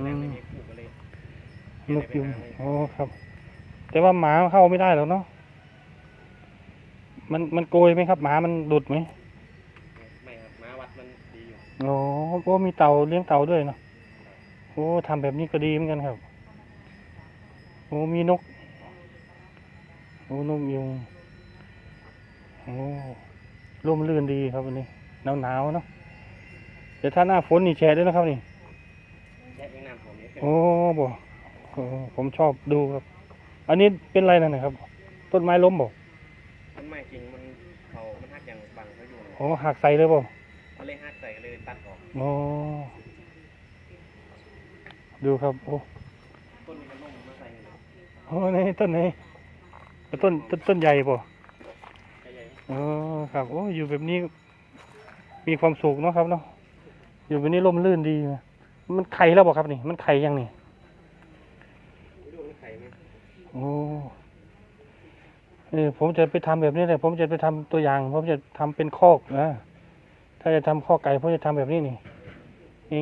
อืแรงมไม่มีผูกก็เลยนกยุงอ๋อครับ แต่ว่าหมาเข้าไม่ได้หรอกเนาะมันมันโกยไหมครับ หมามันดุดไหมไม่ครับม้าวัดมันดีอยู่อ๋อโอ้มีเต่าเลี้ยงเต่าด้วยเนาะโอ้ทำแบบนี้ก็ดีเหมือนกันครับโอ้มีนกโอ้นกยุงโอ้ร่มรื่นดีครับวันนี้หนาวหนาวๆเนาะเดี๋ยวถ้าหน้าฝนนี่แชร์ด้วยนะครับนี่ แค่ยังน้ำผมนี่โอ้บ่โอ้ผมชอบดูครับ อันนี้เป็นอะไรนั่นนะครับ ต้นไม้ล้มบ่ต้นไม้จริงมันเขามันหักอย่างบังเขาอยู่นะโอ้หักใส่เลยบ่เขาเลยหักใส่ก็เลยตัดออกโอ้ดูครับ โอ้ต้นนี้มันล่มมาใส่เลยโหนี่ต้นไหนต้นต้นต้นใหญ่บ่ใหญ่อ๋อครับ โอ้อยู่แบบนี้มีความสุขเนาะครับเนาะอยู่แบบนี้ร่มรื่นดีนะ มันไข่แล้วบ่ครับนี่ มันไข่ยังนี่ๆดูมันไข่ไหมโอ้เออผมจะไปทำแบบนี้เลยผมจะไปทำตัวอย่าง ผมจะทำเป็นคอกนะถ้าจะทำคอกไก่ผมจะทำแบบนี้นี่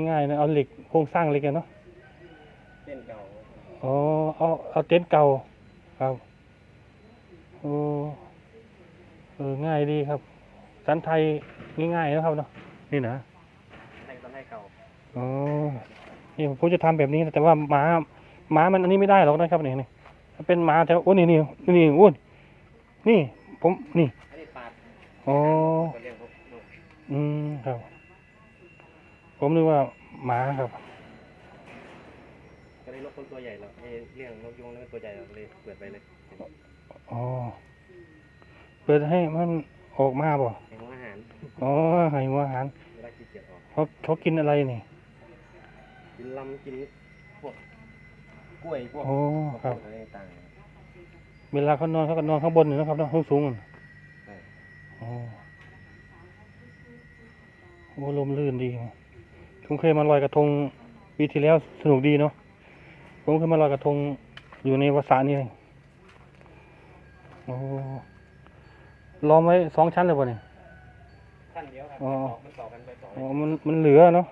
ง่ายๆนะเอาเหล็กโครงสร้างเหล็กอะเนาะเส้นเก่าอ๋อเอาเอาเต็นท์เก่าครับโอ้เออง่ายดีครับ สันไทยง่ายๆนะครับเนาะนี่นะแต่งต้นไม้เก่าอ๋อ นี่ผมจะทำแบบนี้นะแต่ว่าหมาหมามันอันนี้ไม่ได้หรอกนะครับนี่นี่ถ้าเป็นหมาแถวโอ้นี่นี่นี่โอ้ยนี่ผมนี่อันนี้ปาดอ๋อก็เรียกพวกนกอืมครับ ผมนึกว่าหมาครับก็เลยนกคนตัวใหญ่แล้วไอ้เรื่องนกยุงนี่มันตัวใหญ่เราเลยเปิดไปเลยอ๋อเปิดให้มันออกมาบ่ให้หัวอาหารอ๋อให้หัวอาหารเวลาขี้เกียจออกเขาเขากินอะไรนี่ กินลำกินพวกกล้วยพวกโอ้ครับ อะไรต่างเวลาเขานอนเขาก็นอนข้างบนอยู่นะครับเนาะสูงสูงๆนั่นๆใช่อ๋อโอ้ลมลื่นดีผมเคยมาลอยกระทงปีที่แล้วสนุกดีเนาะ ผมเคยมาลอยกระทงอยู่ในวัดสานี่เองโอ้ล้อมไว้สองชั้นเลยป่ะเนี่ย ขั้นเดียวครับอ๋อ มันต่อกันไปสองอ๋อมันมันเหลือเนาะ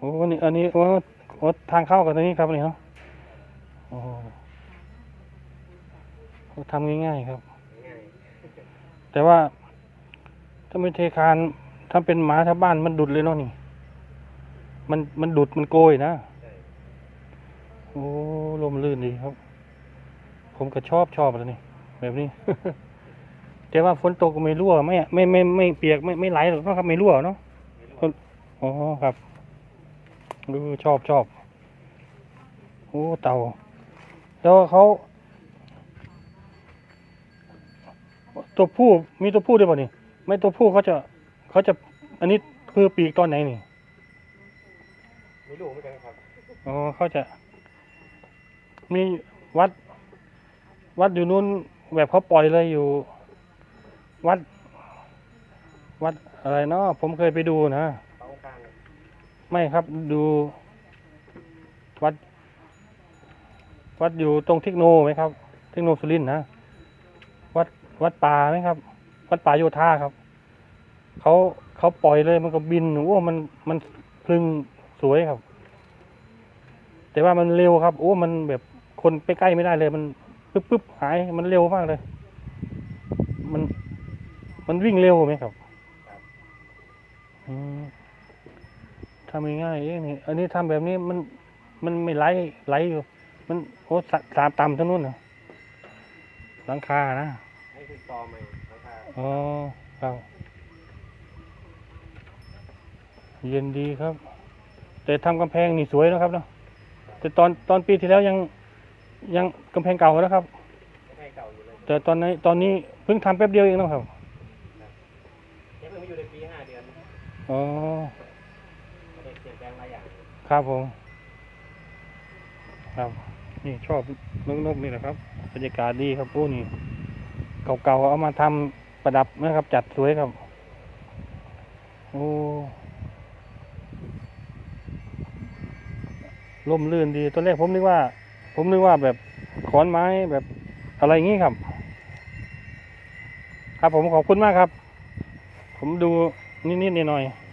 โอ้นี่อันนี้โอ้โอ้ทางเข้ากับตรงนี้ครับนี่เนาะโอ้เขาทำง่ายๆครับง่ายแต่ว่า ถ้าไม่เทคานถ้าเป็นหมาชาวบ้านมันดุดเลยเนาะนี่ มันมันดุดมันโกยนะใช่โอ้ลมลื่นดีครับ ผมก็ชอบชอบเลยนี่แบบนี้ แต่ว่าฝนตกก็ไม่รั่วไม่ไม่ไม่ไม่เปียกไม่ไม่ไหลหรอกเนาะครับไม่รั่วเนาะไม่รู้อ๋อครับ ดูชอบชอบโอ้เต่า แล้วเขาตัวผู้มีตัวผู้ด้วยป่ะนี่ไม่ตัวผู้เขาจะเขาจะอันนี้คือปีกตอนไหนนี่ไม่รู้เหมือนกันครับอ๋อเขาจะ มีวัด วัดอยู่นู้นแบบเขาปล่อยเลยอยู่ วัด วัดอะไรเนาะผมเคยไปดูนะเตากลาง ไม่ครับดูวัด วัดอยู่ตรงเทคโนไหมครับ เทคโนสุรินทร์นะ วัดวัดป่าไหมครับ วัดป่าโยธาครับเขาเขาปล่อยเลยมันก็บินโอ้มันมันพลึงสวยครับ แต่ว่ามันเร็วครับ โอ้มันแบบคนไปใกล้ไม่ได้เลย มันปึ๊บปึ๊บหายมันเร็วมากเลย มันมันวิ่งเร็วไหมครับอืม ทำง่ายๆเองนี่อันนี้ทำแบบนี้มันมันไม่ไหลไหลอยู่ มันโอ้สะสามต่ำทั้งนู้นนะหลังคานะให้คุณตอใหม่ราคาอ๋อครับเย็นดีครับ แต่ทำกำแพงนี่สวยนะครับเนาะแต่ตอนตอนปีที่แล้วยังยังกำแพงเก่านะครับให้เก่าอยู่เลยแต่ตอนนี้ตอนนี้เพิ่งทำแป๊บเดียวเองนะครับยังเพิ่งมาอยู่ในปีห้าเดือนอ๋อ ครับผม ครับ นี่ชอบนกนกนี่แหละครับบรรยากาศดีครับโอ้นี่เก่าๆเอามาทำประดับนะครับ จัดสวยครับโอ้ร่มรื่นดีตอนแรกผมนึกว่า ผมนึกว่าแบบขอนไม้แบบอะไรอย่างงี้ครับ ครับผมขอบคุณมากครับ ผมดูนิดๆหน่อยๆ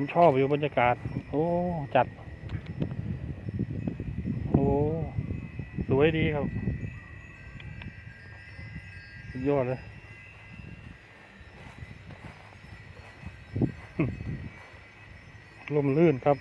ผมชอบอยู่บรรยากาศ โอ้ จัด โอ้ สวยดีครับยอดเลยลมลื่นครับ